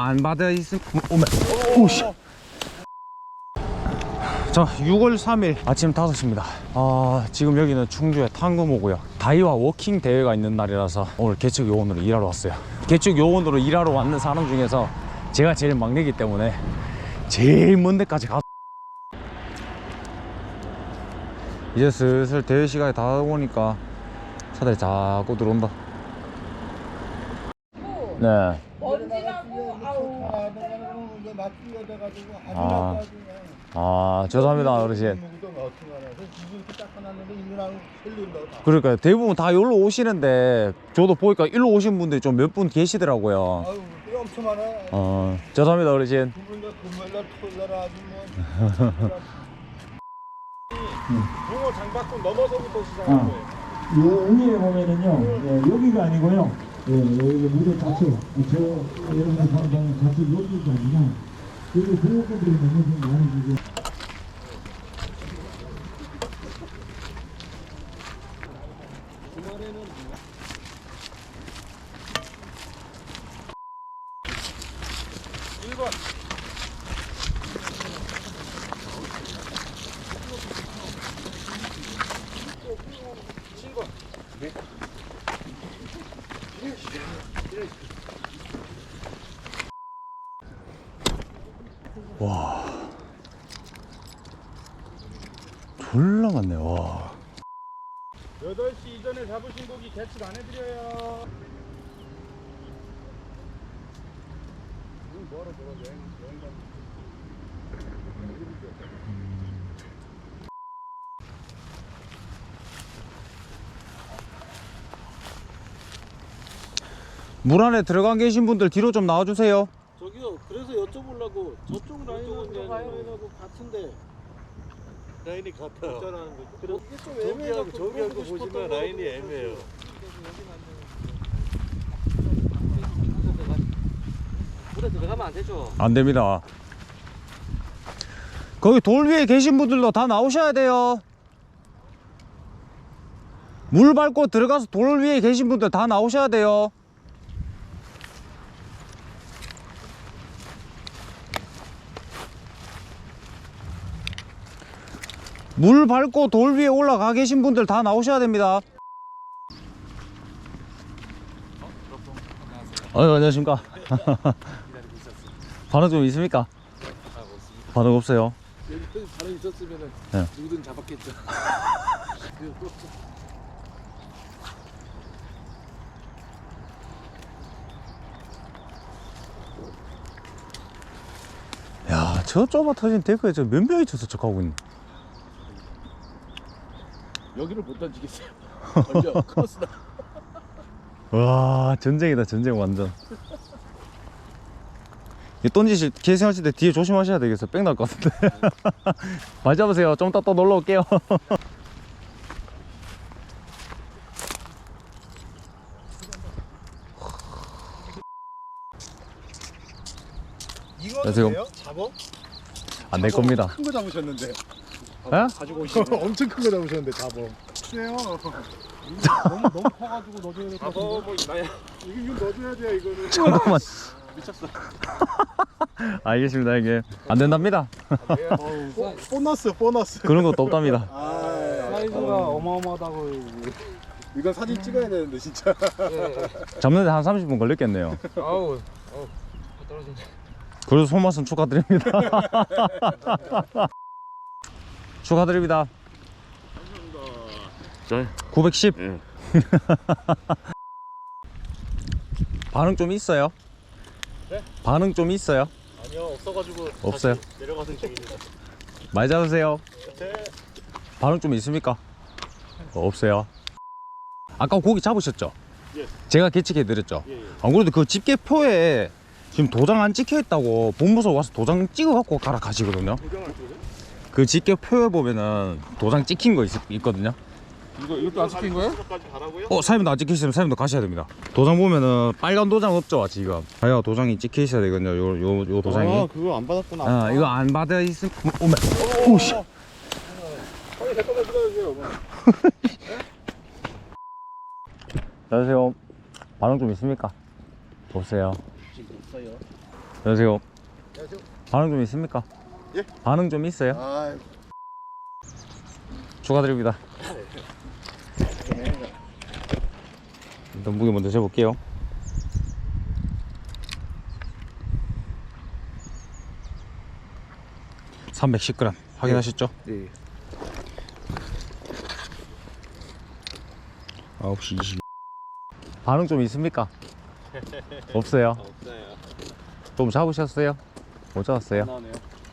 안 받아 있음 오메 오씨. 자 6월 3일 아침 5시입니다. 아 지금 여기는 충주의 탕금호고요 다이와 워킹 대회가 있는 날이라서 오늘 개측 요원으로 일하러 왔어요. 개측 요원으로 일하러 왔는 사람 중에서 제가 제일 막내기 때문에 제일 먼 데까지 가. 이제 슬슬 대회 시간이 다 오니까 차들이 자꾸 들어온다. 네 아주 아. 아 죄송합니다 어르신 먹어도 어떻게 알아? 그래서 이렇게 닦아놨는데 일어나고 흘린다고 다. 그러니까 대부분 다 여기로 오시는데 저도 보니까 일로 오신 분들이 좀 몇 분 계시더라고요 아유, 꽤 엄청 많아. 어 죄송합니다 어르신 두분다 금요일날 토요일날 아주 뭐. 붕어 장바꾼 넘어서부터 시작한 거예요. 요 위에 보면은요, 예, 여기가 아니고요, 예, 여기 무대 좌측, 저 여러분들 방송 좌측 여기가 아니라 여기 보호구들이 너무 좀 많이 지 금. 졸라 많네 와 8시 이전에 잡으신 고기 개출 안 해드려요. 물 안에 들어가 계신 분들 뒤로 좀 나와주세요 여쭤보려고 저쪽 라인은 라인하고 같은데 라인이 같아요. 그래 이게 좀 저기하고 저기하고 보시면 라인이. 애매해요. 물에 들어가면 안 되죠 안 됩니다 거기 돌 위에 계신 분들도 다 나오셔야 돼요 물 밟고 들어가서 돌 위에 계신 분들 다 나오셔야 돼요 물 밟고 돌 위에 올라가 계신 분들 다 나오셔야 됩니다 어, 안녕하십니까 반응 좀 있습니까? 반응 없어요. 있었으면은 네. 누구든 잡았겠죠 야, 저 좁아 터진 데크에 저 몇 명이 쳐서 척하고 있네. 여기를 못 던지겠어요 걸려 크로스다 와, 전쟁이다, 전쟁 완전. 이 던지실, 계승하실 때 뒤에 조심하셔야 되겠어. 뺑날 것 같은데. 많이 잡으세요. 좀 이따 또 놀러 올게요. 이거 자, 지금-? 잡어? 안 될 겁니다. 큰 거 잡으셨는데. 에? 가지고 오시네. 엄청 큰 거 잡으셨는데 잡어. 그래요. 너무 너무 커가지고 넣어줘야 될것 같은데. 뭐 나야. 이거 이거 넣어줘야 돼요 이거는. 잠깐만. 미쳤어. 알겠습니다, 이게. 안 된답니다. 보- 보너스 보너스. 그런 것도 없답니다. 아, 사이즈가 어마어마하다고 이건 사진 찍어야 되는데 진짜. 잡는데 한 30분 걸렸겠네요. 아우 아우 떨어진다 그래도 손맛은 축하드립니다. 축하드립니다. 910. 반응 좀 있어요? 네? 반응 좀 있어요? 아니요 없어가지고 없어요? 다시 내려가는 중입니다. 많이 잡으세요. 네. 반응 좀 있습니까? 어, 없어요. 아까 고기 잡으셨죠? 예. 제가 개측해 드렸죠? 예, 예. 안 그래도 그 집게표에 지금 도장 안 찍혀 있다고 본부서 와서 도장 찍어 갖고 가라 가시거든요. 도장할 거죠? 그 집게표에 보면은 도장 찍힌 거 있, 있거든요. 이거 이것도 안 찍힌 거예요? 까지 가라고요? 어, 사장님도 안 찍혀 있으면 사장님도 가셔야 됩니다. 도장 보면은 빨간 도장 없죠, 지금. 아야 도장이 찍혀 있어야 되거든요. 요, 요, 요 도장이. 아 그거 안 받았구나. 아, 이거 안 받아 있으면 오메. 오씨. 형이 잠깐만 기다려주세요. 안녕하세요. 반응 좀 있습니까? 없어요. 안녕하세요. 반응 좀 있습니까? 예? 반응 좀 있어요? 아, 축하드립니다. 일단 무게 먼저 재볼게요. (310g) 확인하셨죠? 네. 9시 20 반응 좀 있습니까? 없어요? 없어요. 좀 잡으셨어요? 못 잡았어요?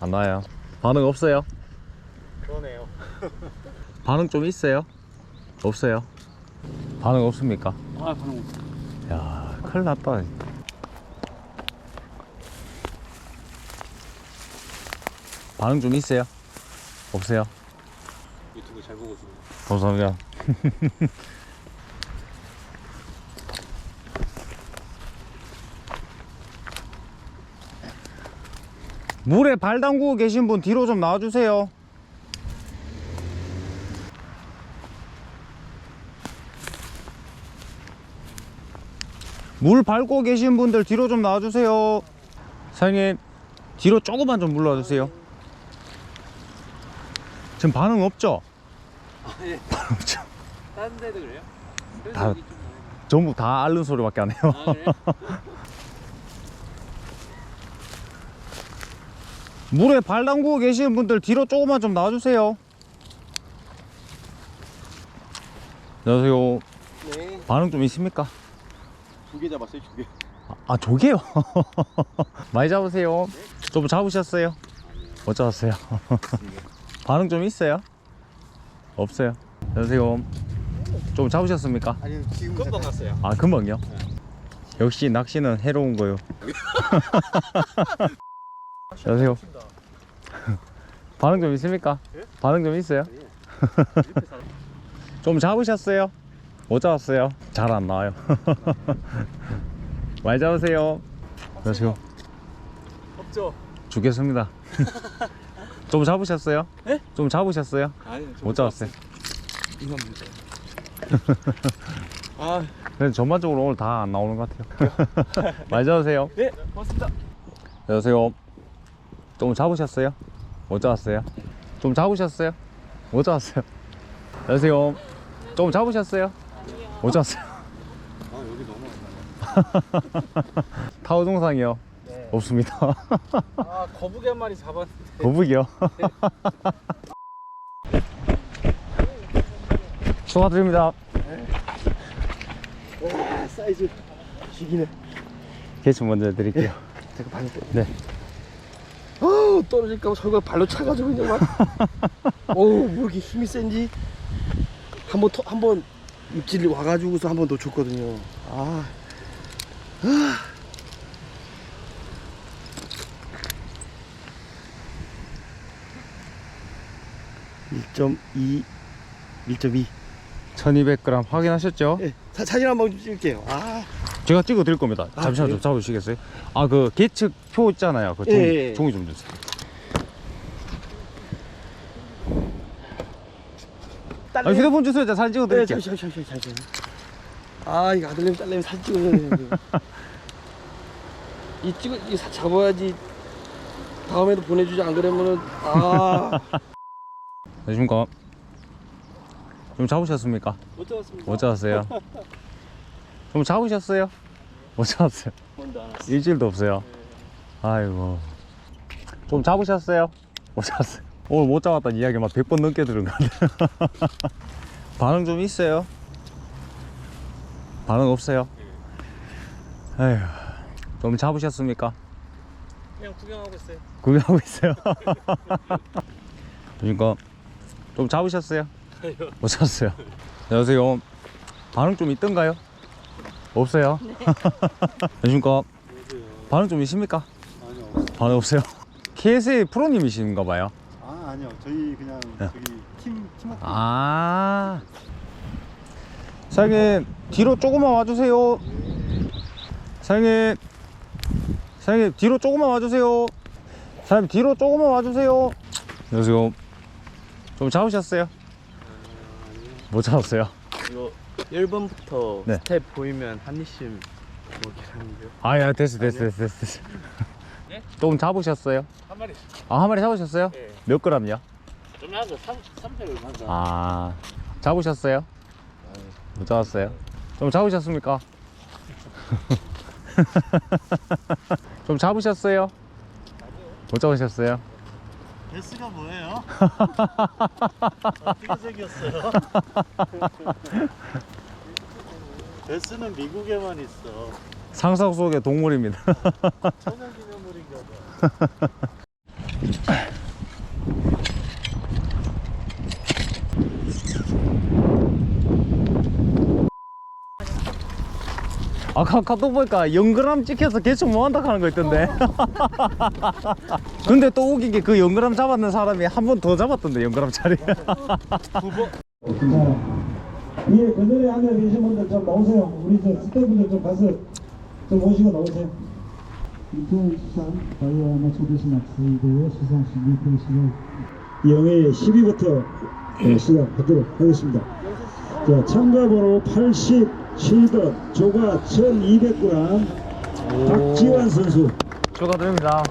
안 나와요 반응 없어요? 그러네요. 반응 좀 있어요? 없어요? 반응 없습니까? 아 반응 없어. 야 큰일 났다 반응 좀 있어요? 없어요? 유튜브 잘 보고 있습니다. 감사합니다 물에 발 담그고 계신 분 뒤로 좀 나와주세요 물 밟고 계신 분들 뒤로 좀 나와주세요 사장님 뒤로 조금만 좀 물러주세요 지금 반응 없죠? 반응 없죠? 다른 데도 그래요? 다- 전부 다 앓는 소리밖에 안 해요 아 그래? 물에 발 담그고 계시는 분들 뒤로 조금만 좀 나와주세요 안녕하세요 네. 반응 좀 있습니까? 두 개 잡았어요 두 개. 아 조개요? 많이 잡으세요 좀 잡으셨어요? 못 잡았어요 반응 좀 있어요? 없어요 안녕하세요 좀 잡으셨습니까? 아니 지금 금방 갔어요. 아 금방요? 역시 낚시는 해로운 거요 안녕하세요 반응 좀 있습니까? 반응 좀 있어요? 좀 잡으셨어요? 못 잡았어요? 잘 안 나와요 많이 잡으세요 안녕하세요 없죠? 죽겠습니다 좀 잡으셨어요? 네? 좀 잡으셨어요? 아니 못 잡았어요 이겁니다. 아 근데 전반적으로 오늘 다 안 나오는 것 같아요 많이 잡으세요 네, 고맙습니다. 안녕하세요. 좀 잡으셨어요? 못 잡았어요? 좀 잡으셨어요? 못 잡았어요? 안녕하세요. 좀 잡으셨어요? 못 잡았어요? 아 여기 너무 타워 동상이요? 네. 없습니다. 아 거북이 한 마리 잡았는데. 거북이요? 축하드립니다. 와 사이즈 죽이네. 개수 먼저 발로 때. 네. 아 떨어질까 봐 저거 발로 차가지고 그냥 막. 어우 뭐 이렇게 힘이 센지. 한번 한번 입질 와가지고서 한번 놓쳤거든요. 아. 아. (1.2) 1.2 1200g 확인하셨죠? 예, 사, 사진 한번 좀 찍을게요 아 제가 찍어 드릴 겁니다. 아, 잠시만 좀 잡으시겠어요? 아, 그 계측 표 있잖아요. 그 종이, 예, 예. 종이 좀 주세요. 아, 휴대폰 주세요. 제가 사진 찍어 네, 드릴게요. 잠시, 잠시, 잠시, 잠시. 아, 이거 아들내미, 딸내미 사진 찍어야 되는데. 이 찍어, 이 사- 잡아야지. 다음에도 보내주지 안 그러면은 아. 안녕하십니까? 좀 잡으셨습니까? 못 잡았습니다. 못 잡았어요? 좀 잡으셨어요? 못 잡았어요? 먼저 안 왔어. 일주일도 없어요. 아이고. 좀 잡으셨어요? 못 잡았어요. 오늘 못 잡았다는 이야기 막 100번 넘게 들은 것 같아요. 반응 좀 있어요? 반응 없어요? 에휴. 좀 잡으셨습니까? 그냥 구경하고 있어요. 구경하고 있어요. 그러니까 좀 잡으셨어요? 못 잡았어요. 안녕하세요. 반응 좀 있던가요? 없어요? 안녕하십니까? 반응 좀 있습니까? 아니요. 반응 없어요? KSA 프로님이신가 봐요. 아 아니요. 저희 그냥 네. 저기 팀 팀워크. 아. 사장님, 뒤로 조금만 와주세요. 사장님, 사장님, 뒤로 조금만 와주세요. 사장님, 뒤로 조금만 와주세요. 안녕하세요. 좀 잡으셨어요? 못 잡았어요? 이거 1번부터 네. 스텝 보이면 한 입씩 먹기라는데요. 아, 야, 됐어, 됐어, 됐어, 됐어. 좀 잡으셨어요? 한 마리. 아, 한 마리 잡으셨어요? 네. 몇 그램요? 좀 나서 300을 만다. 아, 잡으셨어요? 못 잡았어요? 좀 잡으셨습니까? 좀 잡으셨어요? 못 잡으셨어요? 베스가 뭐예요? 어떻게 생겼어요? 베스는 미국에만 있어. 상상 속의 동물입니다. 천연기념물인가 봐. 아까 카톡 보니까 0g 찍혀서 개척 뭐 한다 하는 거 있던데. 근데 또 웃긴 게 그 0g 잡았는 사람이 한 번 더 잡았던데 0g짜리. 자, 위에 그늘에 앉아 계신 분들 좀 나오세요. 우리 저 스태프분들 좀 가서 좀 모시고 나오세요. 2013 다이아 아마추어 대신 학생대회 시상식 미팅식을 영예 10위부터 시작하도록 하겠습니다. 자, 참가번호 87번 조가 1200g 박지환 선수 축하드립니다.